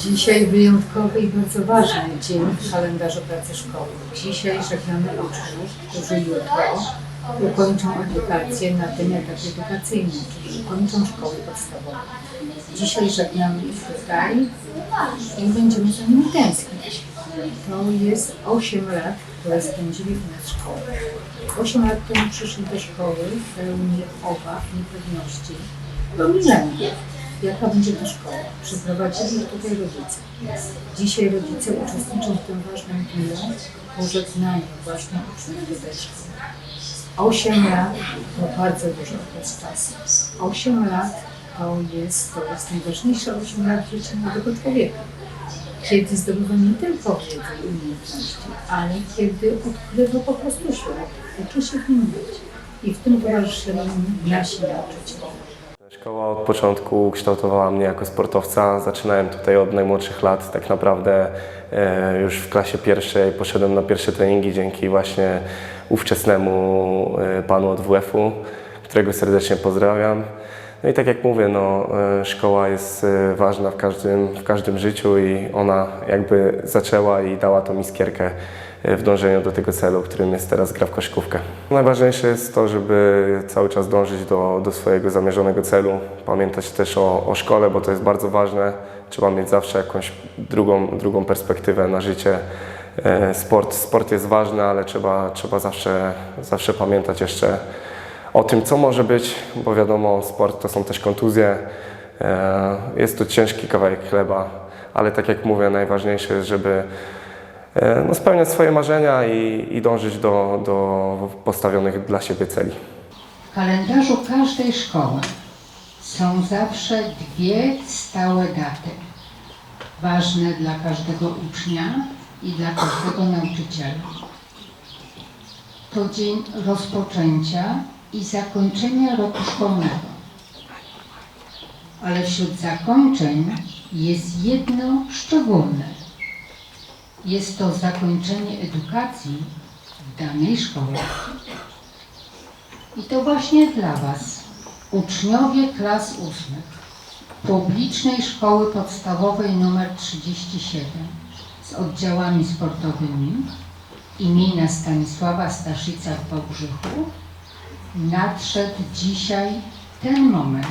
Dzisiaj wyjątkowy i bardzo ważny dzień w kalendarzu pracy szkoły. Dzisiaj żegnamy uczniów, którzy jutro ukończą edukację na tym etapie edukacyjnym, czyli ukończą szkoły podstawowe. Dzisiaj żegnamy ich tutaj i będziemy za nimi tęsknić. To jest 8 lat, które spędzili u nas w szkole. 8 lat temu przyszli do szkoły pełni obaw, niepewności, do milenia. Jaka będzie ta szkoła? Przyprowadzili tutaj rodzice. Dzisiaj rodzice uczestniczą w tym ważnym dniu pożegnania właśnie uczniów szkoły. 8 lat to bardzo dużo czasu. 8 lat to jest, to jest najważniejsze 8 lat życia młodego człowieka. Kiedy zdobywa nie tylko wiedzę i umiejętności, ale kiedy odkrywa po prostu świat, uczy się w nim być. I w tym towarzyszyli mi nasi nauczyciele. Szkoła od początku kształtowała mnie jako sportowca. Zaczynałem tutaj od najmłodszych lat. Tak naprawdę e, już w klasie pierwszej poszedłem na pierwsze treningi dzięki właśnie ówczesnemu e, panu od WF-u, którego serdecznie pozdrawiam. No i tak jak mówię, no, e, szkoła jest ważna w każdym, w każdym życiu i ona jakby zaczęła i dała tą iskierkę w dążeniu do tego celu, którym jest teraz gra w koszykówkę. Najważniejsze jest to, żeby cały czas dążyć do, do swojego zamierzonego celu, pamiętać też o, o szkole, bo to jest bardzo ważne. Trzeba mieć zawsze jakąś drugą, drugą perspektywę na życie. E, Sport, sport jest ważny, ale trzeba, trzeba zawsze, zawsze pamiętać jeszcze o tym, co może być, bo wiadomo, sport to są też kontuzje. E, Jest to ciężki kawałek chleba, ale tak jak mówię, najważniejsze jest, żeby e, no, spełniać swoje marzenia i, i dążyć do, do postawionych dla siebie celi. W kalendarzu każdej szkoły są zawsze dwie stałe daty, ważne dla każdego ucznia i dla każdego nauczyciela. To dzień rozpoczęcia i zakończenia roku szkolnego. Ale wśród zakończeń jest jedno szczególne. Jest to zakończenie edukacji w danej szkole. I to właśnie dla Was, uczniowie klas ósmych publicznej szkoły podstawowej nr 37 z oddziałami sportowymi imienia Stanisława Staszica w Wałbrzychu nadszedł dzisiaj ten moment.